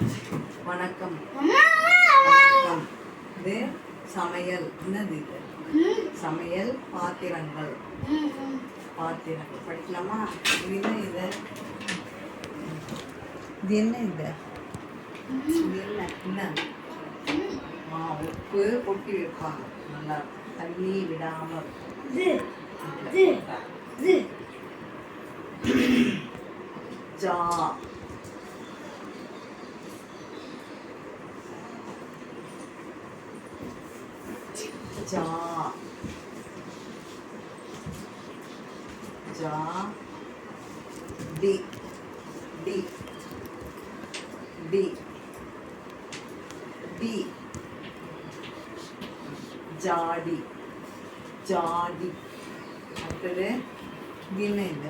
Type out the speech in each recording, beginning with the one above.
வணக்கம். வணக்கம். இது சமையல். என்னது இது? சமையல் பாத்திரங்கள். பாத்திரங்கள். படிக்கலாமா? இது என்ன இது. இது என்ன இது? இது என்ன? என்ன? உப்பு கொட்டி வைப்பாங்க. நல்லா இருக்கும். தண்ணி விடாமல் ஜா जा जा डी डी डी डी ജാടി ജാടി മറ്റൊരു ഗിണയില്ല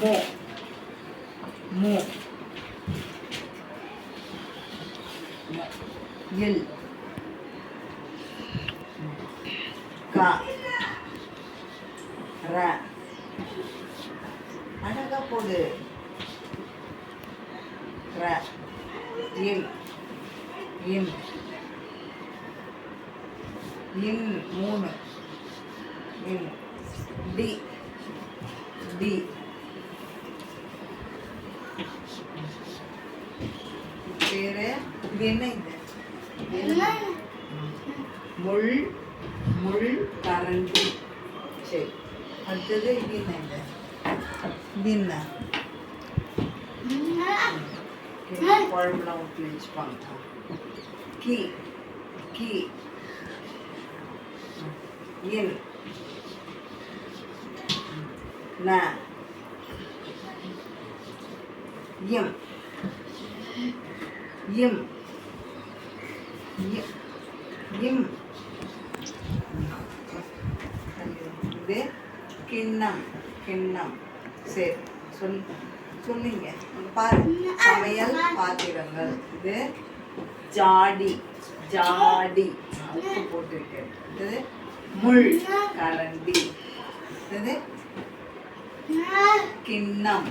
മോ മോ எல். கா. ர. அழகா ர. இன். இன். இன் மூணு. இன். டி. டி. பேரு இது என்ன இது? മുൾ മുൾ കറണ്ടി ശരി അടുത്തത് ഇതിന്നല്ലേ ഇതിന്ന കുഴമ്പുള്ള ഉപയോഗിച്ച് പങ്കാം കീ കീ ഇൻ ന യും യും இம். இது கிண்ணம் கிண்ணம். சரி சொல் சொல்லிங்க. பாருங்க சமையல் பாத்திரங்கள். இது ஜாடி ஜாடி. உப்பு போட்டிருக்கேன். இது முள் கரண்டி. இது கிண்ணம்.